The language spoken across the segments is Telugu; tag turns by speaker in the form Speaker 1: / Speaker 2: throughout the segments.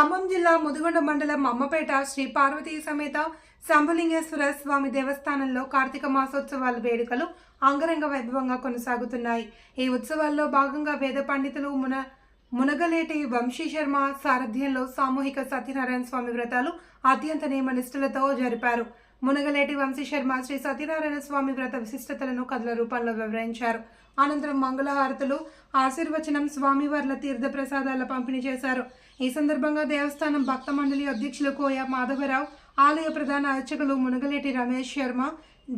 Speaker 1: ఖమ్మం జిల్లా ముదిగొండ మండలం అమ్మపేట శ్రీ పార్వతీ సమేత శంభులింగేశ్వర స్వామి దేవస్థానంలో కార్తీక మాసోత్సవాల వేడుకలు అంగరంగ వైభవంగా కొనసాగుతున్నాయి. ఈ ఉత్సవాల్లో భాగంగా వేద పండితులు మున మునగలేటి వంశీ శర్మ సారథ్యంలో సామూహిక సత్యనారాయణ స్వామి వ్రతాలు అత్యంత నియమ నిష్ఠలతో జరిపారు. మునగలేటి వంశీ శర్మ శ్రీ సత్యనారాయణ స్వామి వ్రత విశిష్టతలను కథల రూపంలో వివరించారు. అనంతరం మంగళహారతులు ఆశీర్వచనం స్వామివార్ల తీర్థ ప్రసాదాల పంపిణీ చేశారు. ఈ సందర్భంగా దేవస్థానం భక్త మండలి అధ్యక్షులు కోయ మాధవరావు ఆలయ ప్రధాన అర్చకులు మునగలేటి రమేష్ శర్మ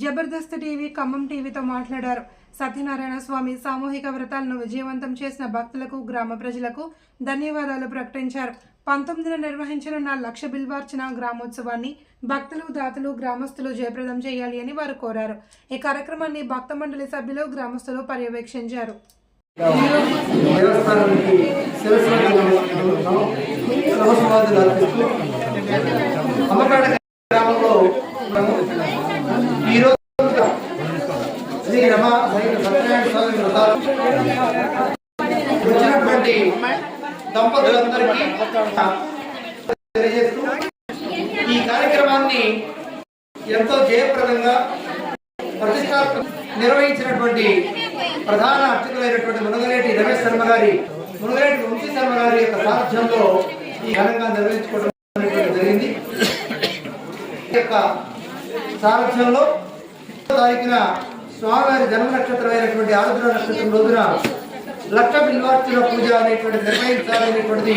Speaker 1: జబర్దస్త్ టీవీ ఖమ్మం టీవీతో మాట్లాడారు. సత్యనారాయణ స్వామి సామూహిక వ్రతాలను విజయవంతం చేసిన భక్తులకు గ్రామ ప్రజలకు ధన్యవాదాలు ప్రకటించారు. పంతొమ్మిదిన నిర్వహించనున్న లక్ష బిల్వార్చన గ్రామోత్సవాన్ని భక్తులు దాతలు గ్రామస్తులు జయప్రదం చేయాలి అని వారు కోరారు. ఈ కార్యక్రమాన్ని భక్త మండలి సభ్యులు గ్రామస్తులు పర్యవేక్షించారు.
Speaker 2: దేవస్థానానికి సర్వసమాధులు అర్పిస్తూ గ్రామంలో ఈరోజు శ్రీ రమ సత్యనారాయణ స్వామి వ్రతాలు వచ్చినటువంటి దంపతులందరికీ తెలియజేస్తూ ఈ కార్యక్రమాన్ని ఎంతో జయప్రదంగా ప్రతిష్టాత్మక నిర్వహించినటువంటి ప్రధాన అర్చకులైనటువంటి మునగలేటి రమేష్ శర్మ గారి మునగలేటి వంశీ శర్మ గారి యొక్క సారథ్యంలో ఈ ఘనంగా నిర్వహించుకోవడం జరిగింది. యొక్క సారథ్యంలో తారీఖున స్వామివారి జన్మ నక్షత్రమైనటువంటి ఆరుద్ర నక్షత్రం రోజున లక్ష బిల్వార్చన పూజ అనేటువంటి నిర్వహించాలనేటువంటిది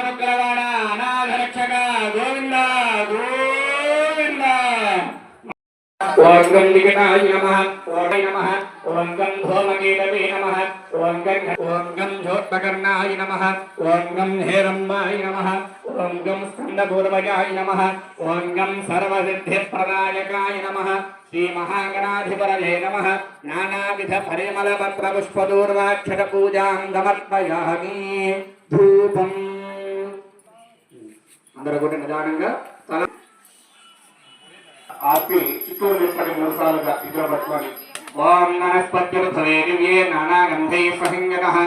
Speaker 3: ఓం గం విఘటాయ నమ ఓం నమ ఓం గం ధోమకేతవే నమ ఓం గం ఓం గం జ్యోత్పకర్ణాయ నమ ఓం గం హేరంబాయ నమ ఓం గం స్కందపూర్వజాయ నమ అందరూ నిదానంగా తల ఆపి చిత్తూరు నిప్పటి మూడు సార్లుగా ఇద్దరు పట్టుకొని ఓం నమస్పత్యుర్భవే నానాగంధై సహింగతః.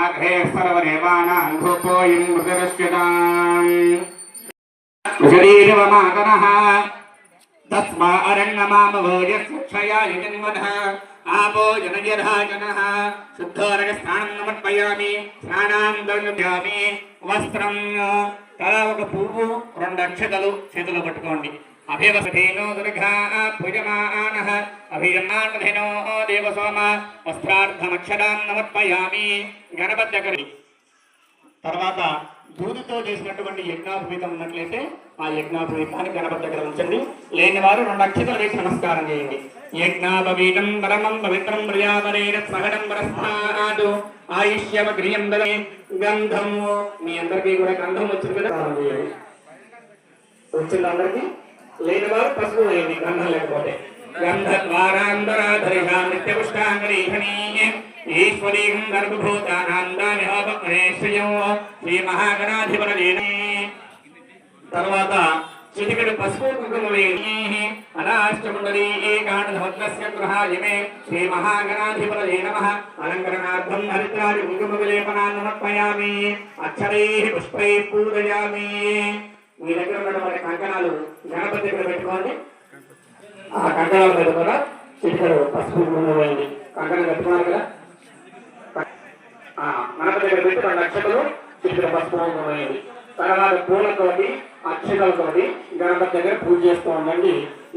Speaker 3: ఆఘ్రే సర్వదేవానాం ధూపోయం మృగరస్యతాం శరీరవమాతనః తస్మా అరణ్యమామభోజస్క్షయాయ జన్మనః ఆపో జనజరాజనః శుద్ధోరగస్నానం సమర్పయామి. స్నానాం దర్శయామి వస్త్రం తల ఒక పువ్వు రెండు అక్షతలు చేతులు పట్టుకోండి. అభివసీనో దుర్గా భుజమానః అభిజమానధేనో దేవసోమ వస్త్రార్థమక్షరాం నమర్పయామి గణపత్యకరి తర్వాత దూదితో చేసినటువంటి యజ్ఞాభూతం ఉన్నట్లయితే ఆ యజ్ఞాభూతాన్ని గణపతి దగ్గర ఉంచండి. లేని వారు రెండు అక్షతలు వేసి నమస్కారం చేయండి. యజ్ఞాపవీతం పరమం పవిత్రం ప్రియావరేణ స్మరణం పరస్మాదు ఆయుష్యమగ్రియం బలే గంధము మీ అందరికీ కూడా గంధం వచ్చింది కదా? స్నానం వచ్చింది అందరికీ? లేని వారు పసుపు వేయండి గ్రంథం లేకపోతే గంధద్వారాంబరాధరిషాం నిత్యపుష్టాంగరీషణీ ఈశ్వరీం గర్భభూతానాందామిహాపశ్రయం శ్రీ మహాగణాధిపరజేనే తర్వాత చిటికెడు పసుపు కుంకుమ అనాష్టమండలీ ఏకాండభద్రస్య గృహాయమే. శ్రీ మహాగణాధిపరజే నమ. అలంకరణార్థం హరిత్రాది కుంకుమ విలేపనాన్ని సమర్పయామి. అక్షరై పుష్పై పూజయామి. మీ దగ్గర ఉన్నటువంటి కంకణాలు గణపతి దగ్గర పెట్టుకోండి ఆ కంకణాల మీద కూడా చిటికెడు పసుపు కుంకుమ వేయండి. కంకణం పెట్టుకున్నారు కదా? గణపతి దగ్గర పెట్టి నక్షత్రం అక్షతలు పసుపు కుంకుమ వేయండి. తర్వాత పూలతోటి అక్షతలతోటి గణపతి దగ్గర పూజ చేస్తూ ఉండండి.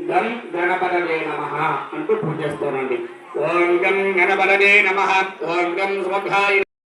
Speaker 3: గం గణపతలే నమ అంటూ పూజ చేస్తూ ఉండండి. ఓం గం గణపతలే నమ. ఓం గం సుమఘాయ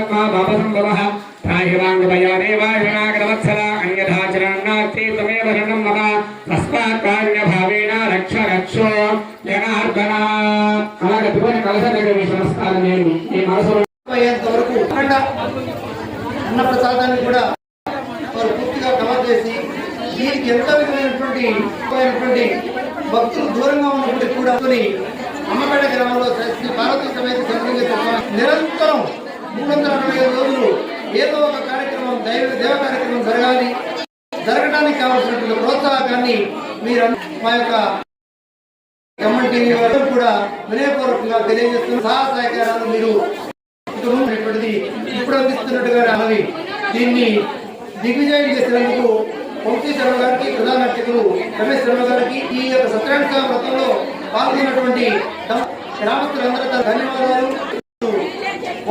Speaker 3: సర్వ వేదాదో స్వర ప్రోక్తో వేదాందే प्रगतिवीरस्य दस्परे परे पापोऽहं वा परमाहं वा वाक्मा पापसम्भवः त्राहिराङ्गमया देवाहिरागरवत्सला अन्यथाचरणास्ति त्वमेव शरणं मम तस्मात् कारुण्यभावेन रक्ष रक्षो జనార్దన అలాగే త్రిభువన కలశ దగ్గర మీ నమస్కారం చేయండి మీ మనసు
Speaker 2: అయ్యేంత వరకు అఖండ అన్న ప్రసాదాన్ని కూడా వారు పూర్తిగా కవర్ చేసి దీనికి ఎంత విధమైనటువంటి విధమైనటువంటి భక్తులు దూరంగా ఉన్నప్పటికీ కూడా కొన్ని అమ్మపేట గ్రామంలో శ్రీ పార్వతీ సమేత సంబంధిత నిరంతరం మూడు వందల అరవై ఐదు రోజులు ఏదో ఒక కార్యక్రమం దైవ దేవ కార్యక్రమం జరగాలి. జరగడానికి కావాల్సినటువంటి ప్రోత్సాహకాన్ని మీరు మా యొక్క ఎమ్మెన్ టీవీ కూడా వినయపూర్వకంగా తెలియజేస్తున్న సహా సహకారాలు మీరు ఇప్పుడు అందిస్తున్నట్టుగా మనవి దీన్ని దిగ్విజయం చేసినందుకు వంశీ శర్మ గారికి ప్రధాన అర్చకులు రమేష్ శర్మ గారికి ఈ యొక్క సత్యానికి వ్రతంలో పాల్గొన్నటువంటి గ్రామస్తులందరూ ధన్యవాదాలు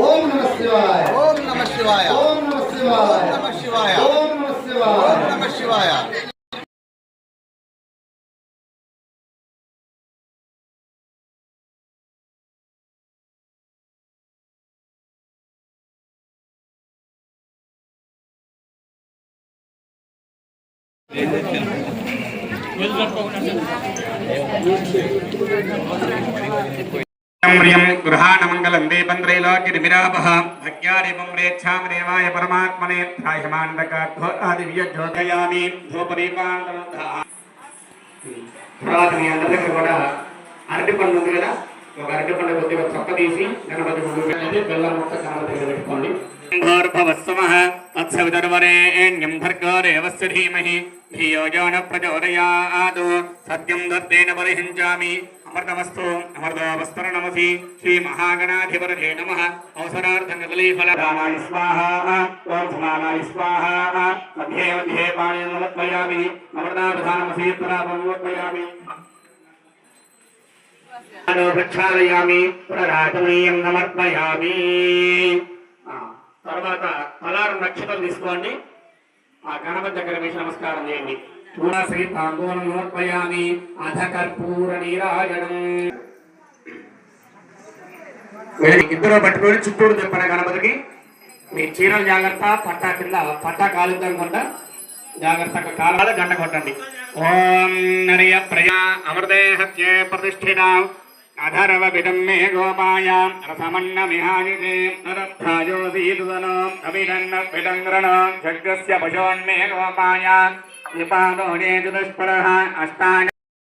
Speaker 2: ఓం నమ శివాయ
Speaker 4: ఓం నమ శివాయ
Speaker 2: ఓం నమ శివాయ
Speaker 4: నమ శివాయ
Speaker 2: ఓం నమ శివాయ
Speaker 4: ఓం నమ శివాయ
Speaker 3: ప్రియం గృహాణమంగళం దీపం త్రైలోక్యమిరాపః భక్యాదిపం రేచ్ఛామి దేవాయ పరమాత్మనే త్రాయమాండకాద్భోతాదివ్యజ్యోతయామి ధూపదీపాంతమంతా తర్వాత మీ అందరి దగ్గర కూడా అరటి పండు ఉంది కదా ఒక అరటి పండు కొద్దిగా చొక్క తీసి గణపతి ముందు పెట్టండి బెల్లం ముక్క గణపతి దగ్గర పెట్టుకోండి. భోర్భవస్వమః తత్సవితర్వరేణ్యం భర్గో ధీమహి ధియో యో న ప్రచోదయాత్ సత్యం దత్తేన పరిహించామి. అమృతమస్తు అమృతవస్తర నమసి శ్రీ మహాగణాధిపతే నమ. అవసరార్థం కదలీఫలదానాయ స్వాహ. ఓం సమానాయ స్వాహ. మధ్యే మధ్యే పాణి నమత్వయామి అమృతాభిధానమసి ప్రక్షాళయామి పునరాచమనీయం సమర్పయామి. తర్వాత పలారం నక్షత్రం తీసుకోండి. ఆ గణపతి దగ్గర వేసి నమస్కారం చేయండి. తులసి తాంబూలం సమర్పయామి అధ కర్పూర నీరాజనం వీళ్ళని ఇద్దరు పట్టుకొని చుట్టూరు తిప్పన గణపతికి. మీ చీరలు జాగ్రత్త పట్టా కింద పట్టా కాలుద్దాం కొంట జాగ్రత్త కాలాలు గంట కొట్టండి. ఓం నరియ ప్రజా అమృతే హత్యే ప్రతిష్ఠిత. అధరవ విదం మే గోపాయ. రసమన్న మిహానిషే నరభాజోసీదుదనో అభినన్న విడంగ్రణ జగ్గస్య పశోన్మే గోపాయ. अष्टानि